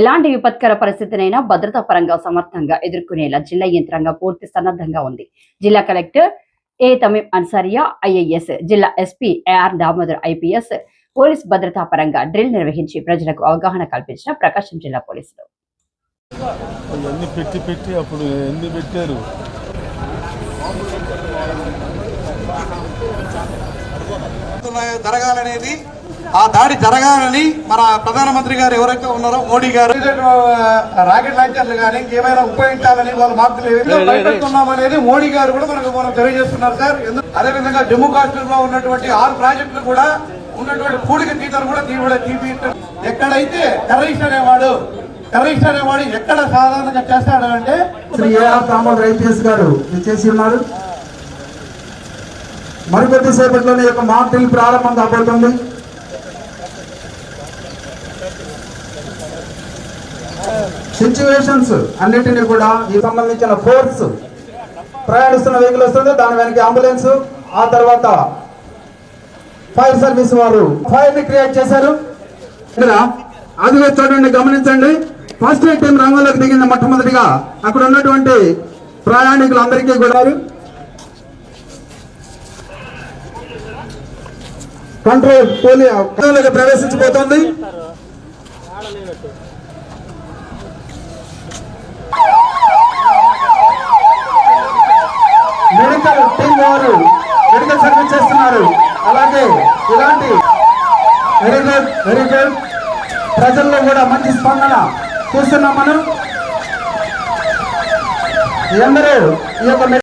ఎలాంటి విపత్కర పరిస్థితినైనా భద్రతా పరంగా సమర్థంగా ఎదుర్కొనేలా జిల్లా యంత్రాంగం పూర్తి సన్నద్ధంగా ఉంది. జిల్లా collector A Tameem Ansariya IAS జిల్లా SP AR Damodar IPS police భద్రతా పరంగా డ్రిల్ నిర్వహించి ప్రజలకు అవగాహన కల్పించిన ప్రకాశం జిల్లా పోలీసులు. ఇవన్నీ పెట్టి పెట్టి అప్పుడు ఎన్ని పెట్టారు? జరగాలనేది ఆ దాడి జరగాలని మన ప్రధానమంత్రి గారు ఎవరైతే ఉన్నారో మోడీ గారు. రాకెట్ లాంచర్లు కానీ ఇంకేమైనా ఉపయోగించాలని వాళ్ళు మార్పులు భయపెడుతున్నాం అనేది మోడీ గారు కూడా మనకు మనం తెలియజేస్తున్నారు సార్. అదేవిధంగా జమ్మూ కాశ్మీర్లో ఉన్నటువంటి ఆరు ప్రాజెక్టులు కూడా ఉన్నటువంటి పూడిక తీతలు కూడా తీవ్ర తీపి ఎక్కడైతే టెర్రరిస్ట్ అనేవాడు టెర్రరిస్ట్ అనేవాడు ఎక్కడ సాధారణంగా చేస్తాడు అంటే శ్రీ ఏఆర్ దామోదర్ ఐపీఎస్ గారు చేసి ఉన్నారు. మరికొద్ది సేపట్లోనే ఈ యొక్క మాక్ డ్రిల్ ప్రారంభం కాబోతుంది. సిచ్యువేషన్స్ అన్నిటినీ కూడా ఈ సంబంధించిన ఫోర్స్ ప్రయాణిస్తున్న వెహికల్ వస్తుంది. దాని వెనక అంబులెన్స్ ఆ తర్వాత ఫైర్ సర్వీస్ వారు ఫైర్ని క్రియేట్ చేశారు. అదిగో చూడండి గమనించండి. ఫస్ట్ ఎయిడ్ టీం రంగంలోకి దిగింది మొట్టమొదటిగా. అక్కడ ఉన్నటువంటి ప్రయాణికులందరికీ కూడా కంట్రోల్ పోలియో కంట్రోల్లోకి ప్రవేశించబోతోంది మెడికల్ టీం వారు మెడికల్ సర్వీస్ చేస్తున్నారు. అలాగే ఇలాంటి వెరీ గుడ్ వెరీ గుడ్. ప్రజల్లో కూడా మంచి స్పందన చూస్తున్నాం మనం. అందరూ ఈ యొక్క